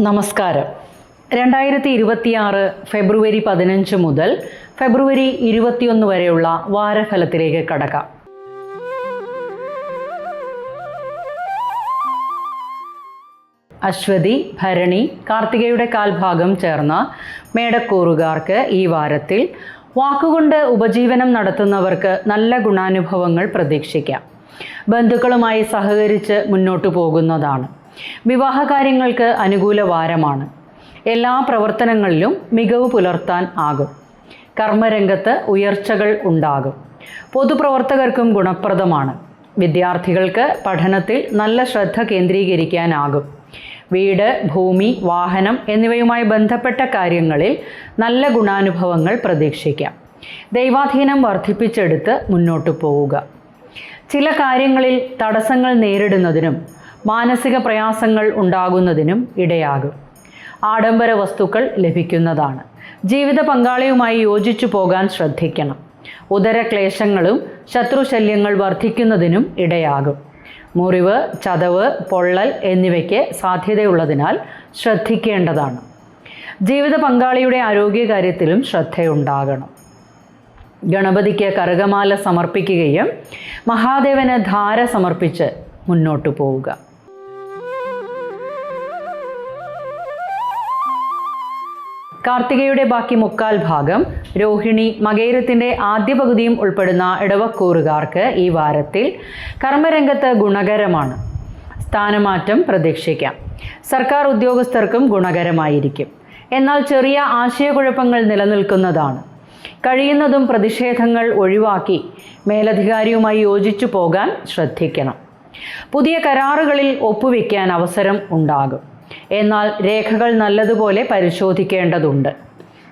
നമസ്കാരം. രണ്ടായിരത്തി ഇരുപത്തിയാറ് ഫെബ്രുവരി പതിനഞ്ച് മുതൽ ഫെബ്രുവരി ഇരുപത്തിയൊന്ന് വരെയുള്ള വാരഫലത്തിലേക്ക് കടക്കാം. അശ്വതി ഭരണി കാർത്തികയുടെ കാൽഭാഗം ചേർന്ന മേടക്കൂറുകാർക്ക് ഈ വാരത്തിൽ വാക്കുകൊണ്ട് ഉപജീവനം നടത്തുന്നവർക്ക് നല്ല ഗുണാനുഭവങ്ങൾ പ്രതീക്ഷിക്കാം. ബന്ധുക്കളുമായി സഹകരിച്ച് മുന്നോട്ടു പോകുന്നതാണ്. വിവാഹകാര്യങ്ങൾക്ക് അനുകൂല വാരമാണ്. എല്ലാ പ്രവർത്തനങ്ങളിലും മികവ് പുലർത്താൻ ആകും. കർമ്മരംഗത്ത് ഉയർച്ചകൾ ഉണ്ടാകും. പൊതുപ്രവർത്തകർക്കും ഗുണപ്രദമാണ്. വിദ്യാർത്ഥികൾക്ക് പഠനത്തിൽ നല്ല ശ്രദ്ധ കേന്ദ്രീകരിക്കാനാകും. വീട് ഭൂമി വാഹനം എന്നിവയുമായി ബന്ധപ്പെട്ട കാര്യങ്ങളിൽ നല്ല ഗുണാനുഭവങ്ങൾ പ്രതീക്ഷിക്കാം. ദൈവാധീനം വർദ്ധിപ്പിച്ചെടുത്ത് മുന്നോട്ടു പോവുക. ചില കാര്യങ്ങളിൽ തടസ്സങ്ങൾ നേരിടുന്നതിനും മാനസിക പ്രയാസങ്ങൾ ഉണ്ടാകുന്നതിനും ഇടയാകും. ആഡംബര വസ്തുക്കൾ ലഭിക്കുന്നതാണ്. ജീവിത പങ്കാളിയുമായി യോജിച്ചു പോകാൻ ശ്രദ്ധിക്കണം. ഉദരക്ലേശങ്ങളും ശത്രുശല്യങ്ങൾ വർദ്ധിക്കുന്നതിനും ഇടയാകും. മുറിവ് ചതവ് പൊള്ളൽ എന്നിവയ്ക്ക് സാധ്യതയുള്ളതിനാൽ ശ്രദ്ധിക്കേണ്ടതാണ്. ജീവിത പങ്കാളിയുടെ ആരോഗ്യകാര്യത്തിലും ശ്രദ്ധയുണ്ടാകണം. ഗണപതിക്ക് കറുകമാല സമർപ്പിക്കുകയും മഹാദേവന് ധാര സമർപ്പിച്ച് മുന്നോട്ടു പോവുക. കാർത്തികയുടെ ബാക്കി മുക്കാൽ ഭാഗം രോഹിണി മകേരത്തിന്റെ ആദ്യ പകുതിയും ഉൾപ്പെടുന്ന ഇടവക്കൂറുകാർക്ക് ഈ വാരത്തിൽ കർമ്മരംഗത്ത് ഗുണകരമാണ്. സ്ഥാനമാറ്റം പ്രതീക്ഷിക്കാം. സർക്കാർ ഉദ്യോഗസ്ഥർക്കും ഗുണകരമായിരിക്കും. എന്നാൽ ചെറിയ ആശയക്കുഴപ്പങ്ങൾ നിലനിൽക്കുന്നതാണ്. കഴിയുന്നതും പ്രതിഷേധങ്ങൾ ഒഴിവാക്കി മേലധികാരിയുമായി യോജിച്ചു പോകാൻ ശ്രദ്ധിക്കണം. പുതിയ കരാറുകളിൽ ഒപ്പുവെക്കാൻ അവസരം ഉണ്ടാകും. എന്നാൽ രേഖകൾ നല്ലതുപോലെ പരിശോധിക്കേണ്ടതുണ്ട്.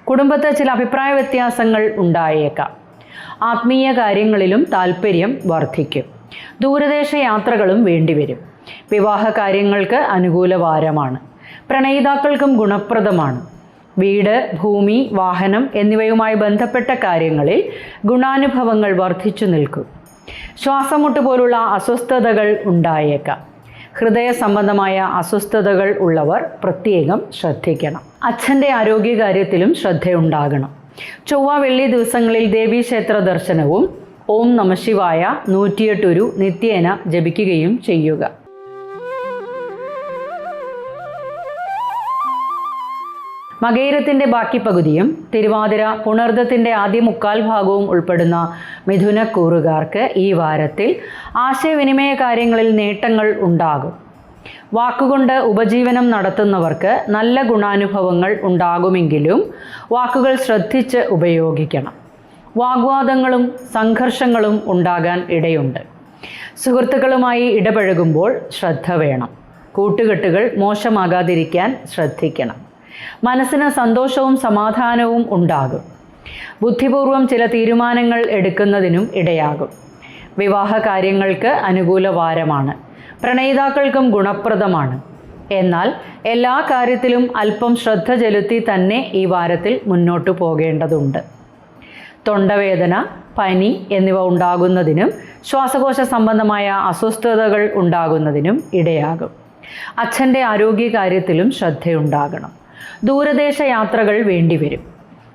കുടുംബത്തെ ചില അഭിപ്രായ വ്യത്യാസങ്ങൾ ഉണ്ടായേക്കാം. ആത്മീയ കാര്യങ്ങളിലും താല്പര്യം വർദ്ധിക്കും ദൂരദേശ യാത്രകളും വേണ്ടിവരും. വിവാഹ കാര്യങ്ങൾക്ക് അനുകൂല വാരമാണ് പ്രണയിതാക്കൾക്കും ഗുണപ്രദമാണ്. വീട് ഭൂമി വാഹനം എന്നിവയുമായി ബന്ധപ്പെട്ട കാര്യങ്ങളിൽ ഗുണാനുഭവങ്ങൾ വർദ്ധിച്ചു നിൽക്കും. ശ്വാസമുട്ട് പോലുള്ള അസ്വസ്ഥതകൾ ഉണ്ടായേക്കാം. ഹൃദയ സംബന്ധമായ അസ്വസ്ഥതകൾ ഉള്ളവർ പ്രത്യേകം ശ്രദ്ധിക്കണം. അച്ഛന്റെ ആരോഗ്യകാര്യത്തിലും ശ്രദ്ധയുണ്ടാകണം. ചൊവ്വ വെള്ളി ദിവസങ്ങളിൽ ദേവീക്ഷേത്ര ദർശനവും ഓം നമശിവായ നൂറ്റിയെട്ടൊരു നിത്യേന ജപിക്കുകയും ചെയ്യുക. മകേരത്തിന്റെ ബാക്കി പകുതിയും തിരുവാതിര പുണർദത്തിന്റെ ആദ്യ മുക്കാൽ ഭാഗവും ഉൾപ്പെടുന്ന മിഥുനക്കൂറുകാർക്ക് ഈ വാരത്തിൽ ആശയവിനിമയ കാര്യങ്ങളിൽ നേട്ടങ്ങൾ ഉണ്ടാകും. വാക്കുകൊണ്ട് ഉപജീവനം നടത്തുന്നവർക്ക് നല്ല ഗുണാനുഭവങ്ങൾ ഉണ്ടാകുമെങ്കിലും വാക്കുകൾ ശ്രദ്ധിച്ച് ഉപയോഗിക്കണം. വാഗ്വാദങ്ങളും സംഘർഷങ്ങളും ഉണ്ടാകാൻ ഇടയുണ്ട്. സുഹൃത്തുക്കളുമായി ഇടപഴകുമ്പോൾ ശ്രദ്ധ വേണം. കൂട്ടുകെട്ടുകൾ മോശമാകാതിരിക്കാൻ ശ്രദ്ധിക്കണം. മനസ്സിന് സന്തോഷവും സമാധാനവും ഉണ്ടാകും. ബുദ്ധിപൂർവം ചില തീരുമാനങ്ങൾ എടുക്കുന്നതിനും ഇടയാകും. വിവാഹ കാര്യങ്ങൾക്ക് അനുകൂല വാരമാണ്. പ്രണയിതാക്കൾക്കും ഗുണപ്രദമാണ്. എന്നാൽ എല്ലാ കാര്യത്തിലും അല്പം ശ്രദ്ധ ചെലുത്തി തന്നെ ഈ വാരത്തിൽ മുന്നോട്ടു പോകേണ്ടതുണ്ട്. തൊണ്ടവേദന പനി എന്നിവ ഉണ്ടാകുന്നതിനും ശ്വാസകോശ സംബന്ധമായ അസ്വസ്ഥതകൾ ഉണ്ടാകുന്നതിനും ഇടയാകും. അച്ഛന്റെ ആരോഗ്യകാര്യത്തിലും ശ്രദ്ധയുണ്ടാകണം. ദൂരദേശ യാത്രകൾ വേണ്ടിവരും.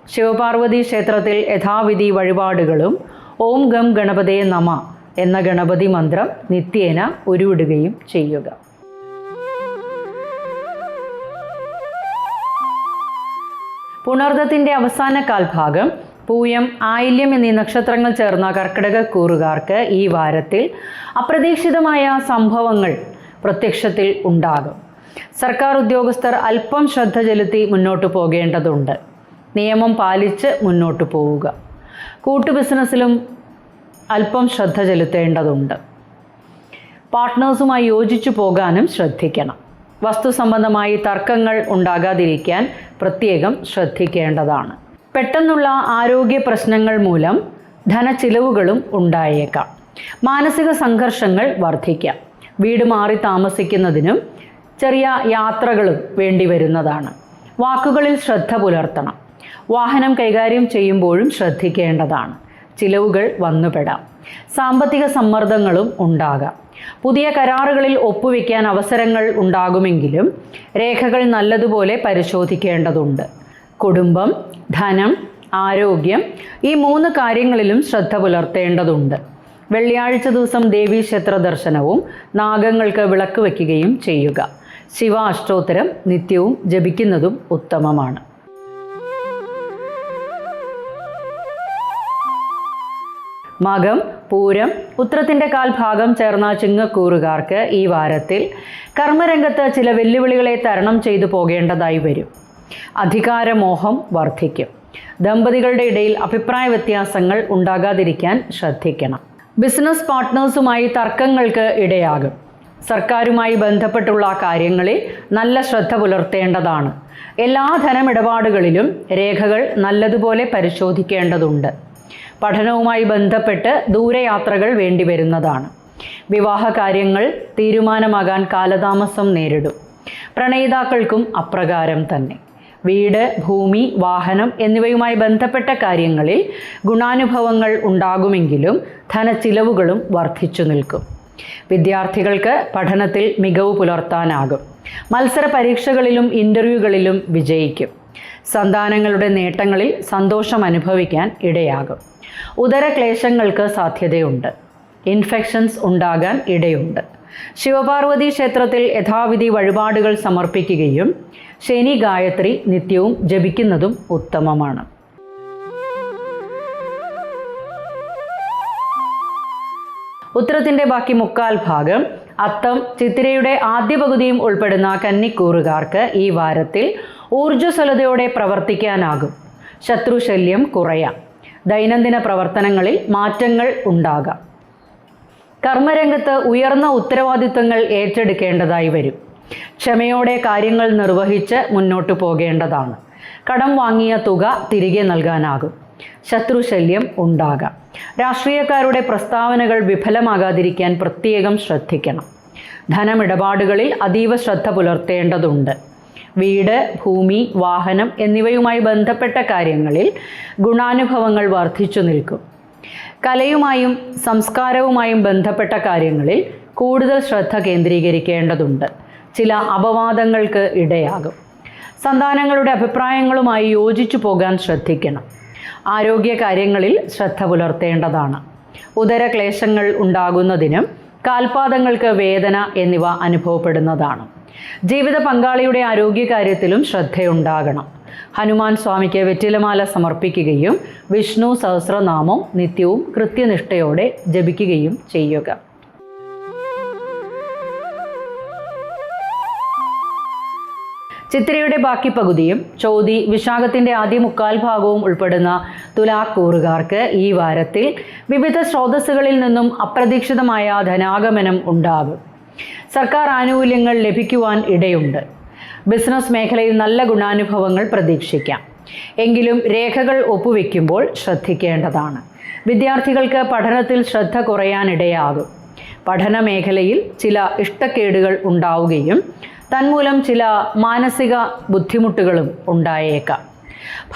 ശിവപാർവതി ക്ഷേത്രത്തിൽ യഥാവിധി വഴിപാടുകളും ഓം ഗം ഗണപതേ നമ എന്ന ഗണപതി മന്ത്രം നിത്യേന ഉരുവിടുകയും ചെയ്യുക. പുണർദത്തിന്റെ അവസാന കാൽഭാഗം പൂയം ആയില്യം എന്നീ നക്ഷത്രങ്ങൾ ചേർന്ന കർക്കിടക കൂറുകാർക്ക് ഈ വാരത്തിൽ അപ്രതീക്ഷിതമായ സംഭവങ്ങൾ പ്രത്യക്ഷത്തിൽ ഉണ്ടാകും. സർക്കാർ ഉദ്യോഗസ്ഥർ അല്പം ശ്രദ്ധ ചെലുത്തി മുന്നോട്ട് പോകേണ്ടതുണ്ട്. നിയമം പാലിച്ച് മുന്നോട്ട് പോവുക. കൂട്ടു ബിസിനസ്സിലും അല്പം ശ്രദ്ധ ചെലുത്തേണ്ടതുണ്ട്. പാർട്ട്നേഴ്സുമായി യോജിച്ചു പോകാനും ശ്രദ്ധിക്കണം. വസ്തു സംബന്ധമായി തർക്കങ്ങൾ ഉണ്ടാകാതിരിക്കാൻ പ്രത്യേകം ശ്രദ്ധിക്കേണ്ടതാണ്. പെട്ടെന്നുള്ള ആരോഗ്യ പ്രശ്നങ്ങൾ മൂലം ധനച്ചിലവുകളും ഉണ്ടായേക്കാം. മാനസിക സംഘർഷങ്ങൾ വർദ്ധിക്കാം. വീട് മാറി താമസിക്കുന്നതിനും ചെറിയ യാത്രകൾ വേണ്ടി വരുന്നതാണ്. വാക്കുകളിൽ ശ്രദ്ധ പുലർത്തണം. വാഹനം കൈകാര്യം ചെയ്യുമ്പോഴും ശ്രദ്ധിക്കേണ്ടതാണ്. ചിലവുകൾ വന്നുപെടാം. സാമ്പത്തിക സമ്മർദ്ദങ്ങളും ഉണ്ടാകാം. പുതിയ കരാറുകളിൽ ഒപ്പുവെക്കാൻ അവസരങ്ങൾ ഉണ്ടാകുമെങ്കിലും രേഖകൾ നല്ലതുപോലെ പരിശോധിക്കേണ്ടതുണ്ട്. കുടുംബം ധനം ആരോഗ്യം ഈ മൂന്ന് കാര്യങ്ങളിലും ശ്രദ്ധ പുലർത്തേണ്ടതുണ്ട്. വെള്ളിയാഴ്ച ദിവസം ദേവീക്ഷേത്ര ദർശനവും നാഗങ്ങൾക്ക് വിളക്ക് വയ്ക്കുകയും ചെയ്യുക. ശിവ അഷ്ടോത്തരം നിത്യവും ജപിക്കുന്നതും ഉത്തമമാണ്. മകം പൂരം ഉത്രത്തിന്റെ കാൽഭാഗം ചേർന്ന ചിങ്ങക്കൂറുകാർക്ക് ഈ വാരത്തിൽ കർമ്മരംഗത്ത് ചില വെല്ലുവിളികളെ തരണം ചെയ്തു പോകേണ്ടതായി വരും. അധികാരമോഹം വർദ്ധിക്കും. ദമ്പതികളുടെ ഇടയിൽ അഭിപ്രായ വ്യത്യാസങ്ങൾ ഉണ്ടാകാതിരിക്കാൻ ശ്രദ്ധിക്കണം. ബിസിനസ് പാർട്ട്നേഴ്സുമായി തർക്കങ്ങൾക്ക് ഇടയാകും. സർക്കാരുമായി ബന്ധപ്പെട്ടുള്ള കാര്യങ്ങളിൽ നല്ല ശ്രദ്ധ പുലർത്തേണ്ടതാണ്. എല്ലാ ധനമിടപാടുകളിലും രേഖകൾ നല്ലതുപോലെ പരിശോധിക്കേണ്ടതുണ്ട്. പഠനവുമായി ബന്ധപ്പെട്ട് ദൂരയാത്രകൾ വേണ്ടിവരുന്നതാണ് വിവാഹ കാര്യങ്ങൾ തീരുമാനമാകാൻ കാലതാമസം നേരിടും. പ്രണയിതാക്കൾക്കും അപ്രകാരം തന്നെ. വീട് ഭൂമി വാഹനം എന്നിവയുമായി ബന്ധപ്പെട്ട കാര്യങ്ങളിൽ ഗുണാനുഭവങ്ങൾ ഉണ്ടാകുമെങ്കിലും ധനച്ചിലവുകളും വർദ്ധിച്ചു നിൽക്കും. വിദ്യാർത്ഥികൾക്ക് പഠനത്തിൽ മികവ് പുലർത്താനാകും. മത്സര പരീക്ഷകളിലും ഇന്റർവ്യൂകളിലും വിജയിക്കും. സന്താനങ്ങളുടെ നേട്ടങ്ങളിൽ സന്തോഷം അനുഭവിക്കാൻ ഇടയാകും. ഉദരക്ലേശങ്ങൾക്ക് സാധ്യതയുണ്ട്. ഇൻഫെക്ഷൻസ് ഉണ്ടാകാൻ ഇടയുണ്ട്. ശിവപാർവതി ക്ഷേത്രത്തിൽ യഥാവിധി വഴിപാടുകൾ സമർപ്പിക്കുകയും ശനി ഗായത്രി നിത്യവും ജപിക്കുന്നതും ഉത്തമമാണ്. ഉത്തരത്തിന്റെ ബാക്കി മുക്കാൽ ഭാഗം അത്തം ചിത്തിരയുടെ ആദ്യ പകുതിയും ഉൾപ്പെടുന്ന കന്നിക്കൂറുകാർക്ക് ഈ വാരത്തിൽ ഊർജസ്വലതയോടെ പ്രവർത്തിക്കാനാകും. ശത്രുശല്യം കുറയാം. ദൈനംദിന പ്രവർത്തനങ്ങളിൽ മാറ്റങ്ങൾ ഉണ്ടാകാം. കർമ്മരംഗത്ത് ഉയർന്ന ഉത്തരവാദിത്തങ്ങൾ ഏറ്റെടുക്കേണ്ടതായി വരും. ക്ഷമയോടെ കാര്യങ്ങൾ നിർവഹിച്ച് മുന്നോട്ടു പോകേണ്ടതാണ്. കടം വാങ്ങിയ തുക തിരികെ നൽകാനാകും. ശത്രുശല്യം ഉണ്ടാകാം. രാഷ്ട്രീയക്കാരുടെ പ്രസ്താവനകൾ വിഫലമാകാതിരിക്കാൻ പ്രത്യേകം ശ്രദ്ധിക്കണം. ധനമിടപാടുകളിൽ അതീവ ശ്രദ്ധ പുലർത്തേണ്ടതുണ്ട്. വീട് ഭൂമി വാഹനം എന്നിവയുമായി ബന്ധപ്പെട്ട കാര്യങ്ങളിൽ ഗുണാനുഭവങ്ങൾ വർദ്ധിച്ചു നിൽക്കും. കലയുമായും സംസ്കാരവുമായും ബന്ധപ്പെട്ട കാര്യങ്ങളിൽ കൂടുതൽ ശ്രദ്ധ കേന്ദ്രീകരിക്കേണ്ടതുണ്ട്. ചില അപവാദങ്ങൾക്ക് ഇടയാകും. സന്താനങ്ങളുടെ അഭിപ്രായങ്ങളുമായി യോജിച്ചു പോകാൻ ശ്രദ്ധിക്കണം. ആരോഗ്യ കാര്യങ്ങളിൽ ശ്രദ്ധ പുലർത്തേണ്ടതാണ്. ഉദരക്ലേശങ്ങൾ ഉണ്ടാകുന്നതിനും കാൽപാദങ്ങൾക്ക് വേദന എന്നിവ അനുഭവപ്പെടുന്നതാണ്. ജീവിത പങ്കാളിയുടെ ആരോഗ്യകാര്യത്തിലും ശ്രദ്ധയുണ്ടാകണം. ഹനുമാൻ സ്വാമിക്ക് വെറ്റിലമാല സമർപ്പിക്കുകയും വിഷ്ണു സഹസ്രനാമം നിത്യവും കൃത്യനിഷ്ഠയോടെ ജപിക്കുകയും ചെയ്യുക. ചിത്രയുടെ ബാക്കി പകുതിയും ചോതി വിശാഖത്തിന്റെ ആദ്യ മുക്കാൽ ഭാഗവും ഉൾപ്പെടുന്ന തുലാക്കൂറുകാർക്ക് ഈ വാരത്തിൽ വിവിധ സ്രോതസ്സുകളിൽ നിന്നും അപ്രതീക്ഷിതമായ ധനാഗമനം ഉണ്ടാകും. സർക്കാർ ആനുകൂല്യങ്ങൾ ലഭിക്കുവാൻ ഇടയുണ്ട്. ബിസിനസ് മേഖലയിൽ നല്ല ഗുണാനുഭവങ്ങൾ പ്രതീക്ഷിക്കാം. എങ്കിലും രേഖകൾ ഒപ്പുവെക്കുമ്പോൾ ശ്രദ്ധിക്കേണ്ടതാണ്. വിദ്യാർത്ഥികൾക്ക് പഠനത്തിൽ ശ്രദ്ധ കുറയാനിടയാകും. പഠന മേഖലയിൽ ചില ഇഷ്ടക്കേടുകൾ ഉണ്ടാവുകയും തന്മൂലം ചില മാനസിക ബുദ്ധിമുട്ടുകളും ഉണ്ടായേക്കാം.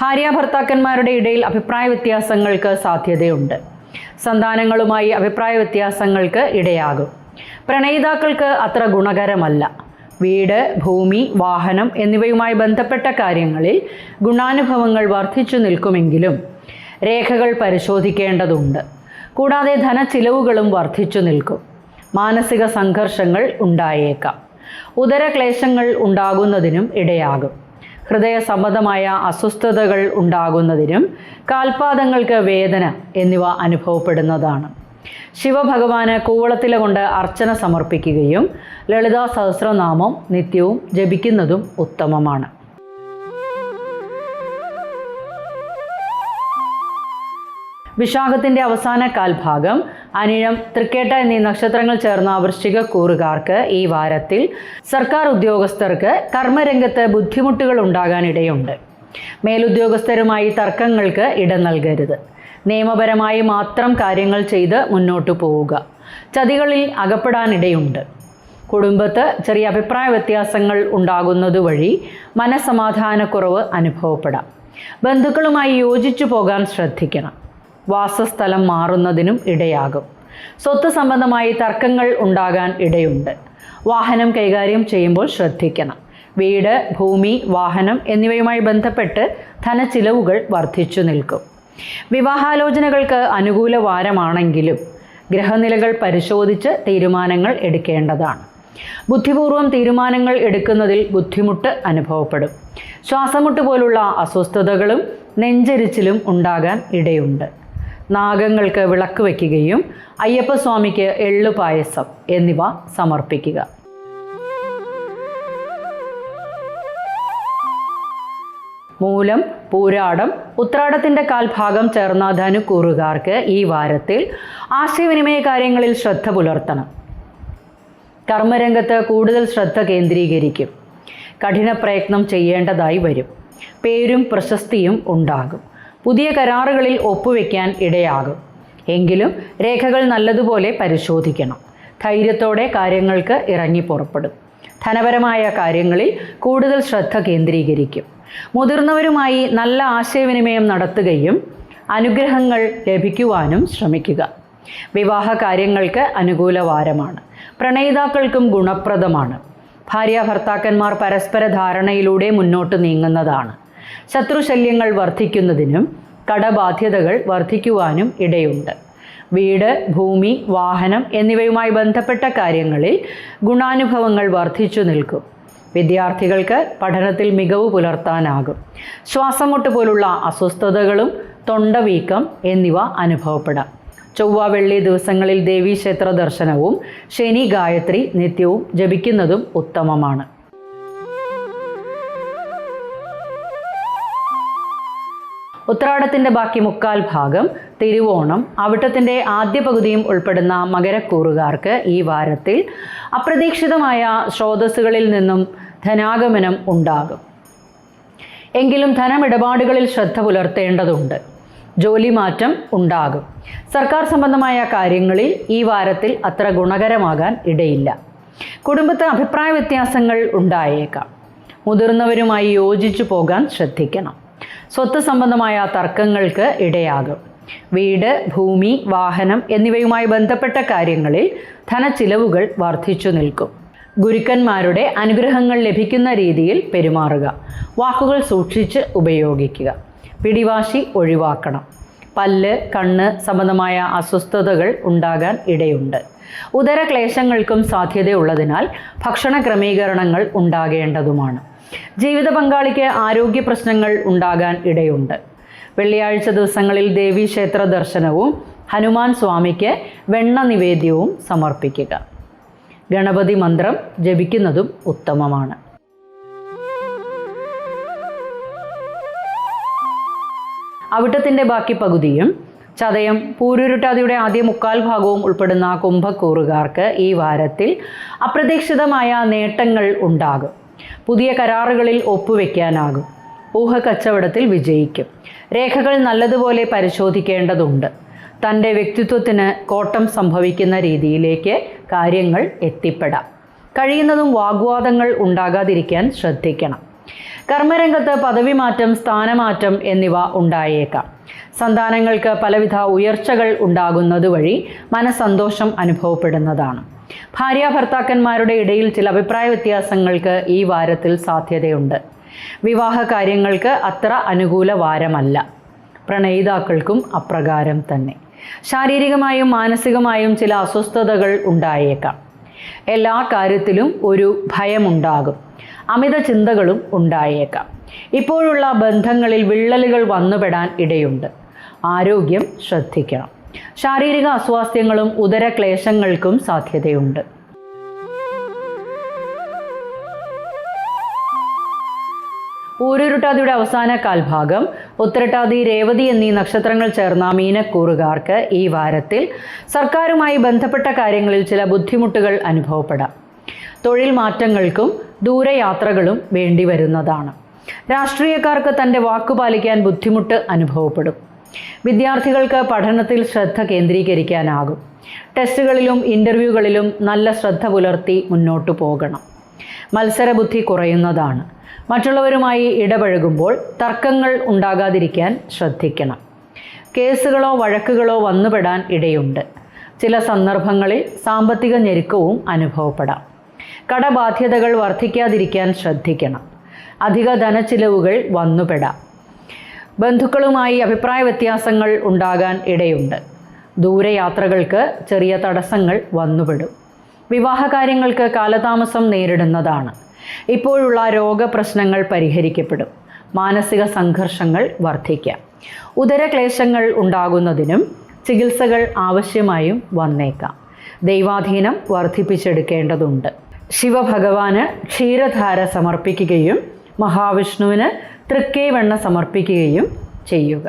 ഭാര്യ ഭർത്താക്കന്മാരുടെ ഇടയിൽ അഭിപ്രായ വ്യത്യാസങ്ങൾക്ക് സാധ്യതയുണ്ട്. സന്താനങ്ങളുമായി അഭിപ്രായ വ്യത്യാസങ്ങൾക്ക് ഇടയാകും. പ്രണയിതാക്കൾക്ക് അത്ര ഗുണകരമല്ല. വീട് ഭൂമി വാഹനം എന്നിവയുമായി ബന്ധപ്പെട്ട കാര്യങ്ങളിൽ ഗുണാനുഭവങ്ങൾ വർദ്ധിച്ചു നിൽക്കുമെങ്കിലും രേഖകൾ പരിശോധിക്കേണ്ടതുണ്ട്. കൂടാതെ ധനച്ചിലവുകളും വർദ്ധിച്ചു നിൽക്കും. മാനസിക സംഘർഷങ്ങൾ ഉണ്ടായേക്കാം. ഉദരക്ലേശങ്ങൾ ഉണ്ടാകുന്നതിനും ഇടയാകും. ഹൃദയ സംബന്ധമായ അസ്വസ്ഥതകൾ ഉണ്ടാകുന്നതിനും കാൽപാദങ്ങൾക്ക് വേദന എന്നിവ അനുഭവപ്പെടുന്നതാണ്. ശിവഭഗവാന് കൂവളത്തില കൊണ്ട് അർച്ചന സമർപ്പിക്കുകയും ലളിതാ സഹസ്രനാമം നിത്യവും ജപിക്കുന്നതും ഉത്തമമാണ്. വിശാഖത്തിന്റെ അവസാന കാൽഭാഗം അനിഴം തൃക്കേട്ട എന്നീ നക്ഷത്രങ്ങൾ ചേർന്ന വൃശ്ചിക കൂറുകാർക്ക് ഈ വാരത്തിൽ സർക്കാർ ഉദ്യോഗസ്ഥർക്ക് കർമ്മരംഗത്ത് ബുദ്ധിമുട്ടുകൾ ഉണ്ടാകാനിടയുണ്ട്. മേലുദ്യോഗസ്ഥരുമായി തർക്കങ്ങൾക്ക് ഇടം നൽകരുത്. നിയമപരമായി മാത്രം കാര്യങ്ങൾ ചെയ്ത് മുന്നോട്ടു പോവുക. ചതികളിൽ അകപ്പെടാനിടയുണ്ട്. കുടുംബത്ത് ചെറിയ അഭിപ്രായ വ്യത്യാസങ്ങൾ ഉണ്ടാകുന്നത് വഴി മനസമാധാനക്കുറവ് അനുഭവപ്പെടാം. ബന്ധുക്കളുമായി യോജിച്ചു പോകാൻ ശ്രദ്ധിക്കണം. വാസസ്ഥലം മാറുന്നതിനും ഇടയാകും. സ്വത്ത് സംബന്ധമായി തർക്കങ്ങൾ ഉണ്ടാകാൻ ഇടയുണ്ട്. വാഹനം കൈകാര്യം ചെയ്യുമ്പോൾ ശ്രദ്ധിക്കണം. വീട് ഭൂമി വാഹനം എന്നിവയുമായി ബന്ധപ്പെട്ട് ധനച്ചിലവുകൾ വർദ്ധിച്ചു നിൽക്കും. വിവാഹാലോചനകൾക്ക് അനുകൂല വാരമാണെങ്കിലും ഗ്രഹനിലകൾ പരിശോധിച്ച് തീരുമാനങ്ങൾ എടുക്കേണ്ടതാണ്. ബുദ്ധിപൂർവം തീരുമാനങ്ങൾ എടുക്കുന്നതിൽ ബുദ്ധിമുട്ട് അനുഭവപ്പെടും. ശ്വാസമുട്ട് പോലുള്ള അസ്വസ്ഥതകളും നെഞ്ചരിച്ചിലും ഉണ്ടാകാൻ ഇടയുണ്ട്. നാഗങ്ങൾക്ക് വിളക്ക് വയ്ക്കുകയും അയ്യപ്പസ്വാമിക്ക് എള്ളു പായസം എന്നിവ സമർപ്പിക്കുക. മൂലം പൂരാടം ഉത്രാടത്തിന്റെ കാൽഭാഗം ചേർന്ന ധനുക്കൂറുകാർക്ക് ഈ വാരത്തിൽ ആശയവിനിമയ കാര്യങ്ങളിൽ ശ്രദ്ധ പുലർത്തണം. കർമ്മരംഗത്ത് കൂടുതൽ ശ്രദ്ധ കേന്ദ്രീകരിക്കും. കഠിന പ്രയത്നം ചെയ്യേണ്ടതായി വരും. പേരും പ്രശസ്തിയും ഉണ്ടാകും. പുതിയ കരാറുകളിൽ ഒപ്പുവെക്കാൻ ഇടയാകും. എങ്കിലും രേഖകൾ നല്ലതുപോലെ പരിശോധിക്കണം. ധൈര്യത്തോടെ കാര്യങ്ങൾക്ക് ഇറങ്ങി പുറപ്പെടും. ധനപരമായ കാര്യങ്ങളിൽ കൂടുതൽ ശ്രദ്ധ കേന്ദ്രീകരിക്കും. മുതിർന്നവരുമായി നല്ല ആശയവിനിമയം നടത്തുകയും അനുഗ്രഹങ്ങൾ ലഭിക്കുവാനും ശ്രമിക്കുക. വിവാഹ കാര്യങ്ങൾക്ക് അനുകൂല വാരമാണ്. പ്രണയിതാക്കൾക്കും ഗുണപ്രദമാണ്. ഭാര്യ ഭർത്താക്കന്മാർ പരസ്പര ധാരണയിലൂടെ മുന്നോട്ട് നീങ്ങുന്നതാണ്. ശത്രുശല്യങ്ങൾ വർദ്ധിക്കുന്നതിനും കടബാധ്യതകൾ വർദ്ധിക്കുവാനും ഇടയുണ്ട്. വീട് ഭൂമി വാഹനം എന്നിവയുമായി ബന്ധപ്പെട്ട കാര്യങ്ങളിൽ ഗുണാനുഭവങ്ങൾ വർദ്ധിച്ചു നിൽക്കും. വിദ്യാർത്ഥികൾക്ക് പഠനത്തിൽ മികവ് പുലർത്താനാകും. ശ്വാസമുട്ട് പോലുള്ള അസ്വസ്ഥതകളും തൊണ്ടവീക്കം എന്നിവ അനുഭവപ്പെടാം. ചൊവ്വ വെള്ളി ദിവസങ്ങളിൽ ദേവീക്ഷേത്ര ദർശനവും ശനി ഗായത്രി നിത്യവും ജപിക്കുന്നതും ഉത്തമമാണ്. ഉത്രാടത്തിന്റെ ബാക്കി മുക്കാൽ ഭാഗം തിരുവോണം അവിട്ടത്തിന്റെ ആദ്യ പകുതിയും ഉൾപ്പെടുന്ന മകരക്കൂറുകാർക്ക് ഈ വാരത്തിൽ അപ്രതീക്ഷിതമായ സ്രോതസ്സുകളിൽ നിന്നും ധനാഗമനം ഉണ്ടാകും. എങ്കിലും ധനമിടപാടുകളിൽ ശ്രദ്ധ പുലർത്തേണ്ടതുണ്ട്. ജോലി മാറ്റം ഉണ്ടാകും. സർക്കാർ സംബന്ധമായ കാര്യങ്ങളിൽ ഈ വാരത്തിൽ അത്ര ഗുണകരമാകാൻ ഇടയില്ല. കുടുംബത്തെ അഭിപ്രായ വ്യത്യാസങ്ങൾ ഉണ്ടായേക്കാം. മുതിർന്നവരുമായി യോജിച്ചു പോകാൻ ശ്രദ്ധിക്കണം. സ്വത്ത് സംബന്ധമായ തർക്കങ്ങൾക്ക് ഇടയാകും. വീട് ഭൂമി വാഹനം എന്നിവയുമായി ബന്ധപ്പെട്ട കാര്യങ്ങളിൽ ധനച്ചിലവുകൾ വർദ്ധിച്ചു നിൽക്കും. ഗുരുക്കന്മാരുടെ അനുഗ്രഹങ്ങൾ ലഭിക്കുന്ന രീതിയിൽ പെരുമാറുക. വാക്കുകൾ സൂക്ഷിച്ച് ഉപയോഗിക്കുക. പിടിവാശി ഒഴിവാക്കണം. പല്ല് കണ്ണ് സംബന്ധമായ അസ്വസ്ഥതകൾ ഉണ്ടാകാൻ ഇടയുണ്ട്. ഉദരക്ലേശങ്ങൾക്കും സാധ്യതയുള്ളതിനാൽ ഭക്ഷണ ക്രമീകരണങ്ങൾ ഉണ്ടാകേണ്ടതുമാണ്. ജീവിത പങ്കാളിക്ക് ആരോഗ്യ പ്രശ്നങ്ങൾ ഉണ്ടാകാൻ ഇടയുണ്ട്. വെള്ളിയാഴ്ച ദിവസങ്ങളിൽ ദേവി ക്ഷേത്ര ദർശനവും ഹനുമാൻ സ്വാമിക്ക് വെണ്ണ നിവേദ്യവും സമർപ്പിക്കുക. ഗണപതി മന്ത്രം ജപിക്കുന്നതും ഉത്തമമാണ്. അവിട്ടത്തിന്റെ ബാക്കി പകുതിയും ചതയം പൂരുരുട്ടാതിയുടെ ആദ്യ മുക്കാൽ ഭാഗവും ഉൾപ്പെടുന്ന കുംഭക്കൂറുകാർക്ക് ഈ വാരത്തിൽ അപ്രതീക്ഷിതമായ നേട്ടങ്ങൾ ഉണ്ടാകും. പുതിയ കരാറുകളിൽ ഒപ്പുവെക്കാനാകും. ഊഹ കച്ചവടത്തിൽ വിജയിക്കും. രേഖകൾ നല്ലതുപോലെ പരിശോധിക്കേണ്ടതുണ്ട്. തന്റെ വ്യക്തിത്വത്തിന് കോട്ടം സംഭവിക്കുന്ന രീതിയിലേക്ക് കാര്യങ്ങൾ എത്തിപ്പെടാം. കഴിയുന്നതും വാഗ്വാദങ്ങൾ ഉണ്ടാകാതിരിക്കാൻ ശ്രദ്ധിക്കണം. കർമ്മരംഗത്ത് പദവിമാറ്റം സ്ഥാനമാറ്റം എന്നിവ ഉണ്ടായേക്കാം. സന്താനങ്ങൾക്ക് പലവിധ ഉയർച്ചകൾ ഉണ്ടാകുന്നത് വഴി മനസന്തോഷം അനുഭവപ്പെടുന്നതാണ്. ഭാര്യ ഭർത്താക്കന്മാരുടെ ഇടയിൽ ചില അഭിപ്രായ വ്യത്യാസങ്ങൾക്ക് ഈ വാരത്തിൽ സാധ്യതയുണ്ട്. വിവാഹ കാര്യങ്ങൾക്ക് അത്ര അനുകൂല വാരമല്ല. പ്രണയിതാക്കൾക്കും അപ്രകാരം തന്നെ. ശാരീരികമായും മാനസികമായും ചില അസ്വസ്ഥതകൾ ഉണ്ടായേക്കാം. എല്ലാ കാര്യത്തിലും ഒരു ഭയമുണ്ടാകും. അമിത ചിന്തകളും ഉണ്ടായേക്കാം. ഇപ്പോഴുള്ള ബന്ധങ്ങളിൽ വിള്ളലുകൾ വന്നുപെടാൻ ഇടയുണ്ട്. ആരോഗ്യം ശ്രദ്ധിക്കണം. ശാരീരിക അസ്വാസ്ഥ്യങ്ങളും ഉദരക്ലേശങ്ങൾക്കും സാധ്യതയുണ്ട്. ഊരുരുട്ടാതിയുടെ അവസാന കാൽഭാഗം ഉത്തരട്ടാതി രേവതി എന്നീ നക്ഷത്രങ്ങൾ ചേർന്ന മീനക്കൂറുകാർക്ക് ഈ വാരത്തിൽ സർക്കാരുമായി ബന്ധപ്പെട്ട കാര്യങ്ങളിൽ ചില ബുദ്ധിമുട്ടുകൾ അനുഭവപ്പെടാം. തൊഴിൽ മാറ്റങ്ങൾക്കും ദൂരയാത്രകളും വേണ്ടി വരുന്നതാണ് രാഷ്ട്രീയക്കാർക്ക് തന്റെ വാക്കുപാലിക്കാൻ ബുദ്ധിമുട്ട് അനുഭവപ്പെടും. വിദ്യാർത്ഥികൾക്ക് പഠനത്തിൽ ശ്രദ്ധ കേന്ദ്രീകരിക്കാനാകും. ടെസ്റ്റുകളിലും ഇന്റർവ്യൂകളിലും നല്ല ശ്രദ്ധ പുലർത്തി മുന്നോട്ടു പോകണം. മത്സരബുദ്ധി കുറയുന്നതാണ്. മറ്റുള്ളവരുമായി ഇടപഴകുമ്പോൾ തർക്കങ്ങൾ ഉണ്ടാകാതിരിക്കാൻ ശ്രദ്ധിക്കണം. കേസുകളോ വഴക്കുകളോ വന്നുപെടാൻ ഇടയുണ്ട്. ചില സന്ദർഭങ്ങളിൽ സാമ്പത്തിക ഞെരുക്കവും അനുഭവപ്പെടാം. കടബാധ്യതകൾ വർദ്ധിക്കാതിരിക്കാൻ ശ്രദ്ധിക്കണം. അധിക ധനച്ചിലവുകൾ വന്നുപെടാം. ബന്ധുക്കളുമായി അഭിപ്രായ വ്യത്യാസങ്ങൾ ഉണ്ടാകാൻ ഇടയുണ്ട്. ദൂരയാത്രകൾക്ക് ചെറിയ തടസ്സങ്ങൾ വന്നുപെടും. വിവാഹകാര്യങ്ങൾക്ക് കാലതാമസം നേരിടുന്നതാണ്. ഇപ്പോഴുള്ള രോഗപ്രശ്നങ്ങൾ പരിഹരിക്കപ്പെടും. മാനസിക സംഘർഷങ്ങൾ വർദ്ധിക്കാം. ഉദരക്ലേശങ്ങൾ ഉണ്ടാകുന്നതിനും ചികിത്സകൾ ആവശ്യമായും വന്നേക്കാം. ദൈവാധീനം വർദ്ധിപ്പിച്ചെടുക്കേണ്ടതുണ്ട്. ശിവഭഗവാന് ക്ഷീരധാര സമർപ്പിക്കുകയും മഹാവിഷ്ണുവിന് തൃക്കേവെണ്ണ സമർപ്പിക്കുകയും ചെയ്യുക.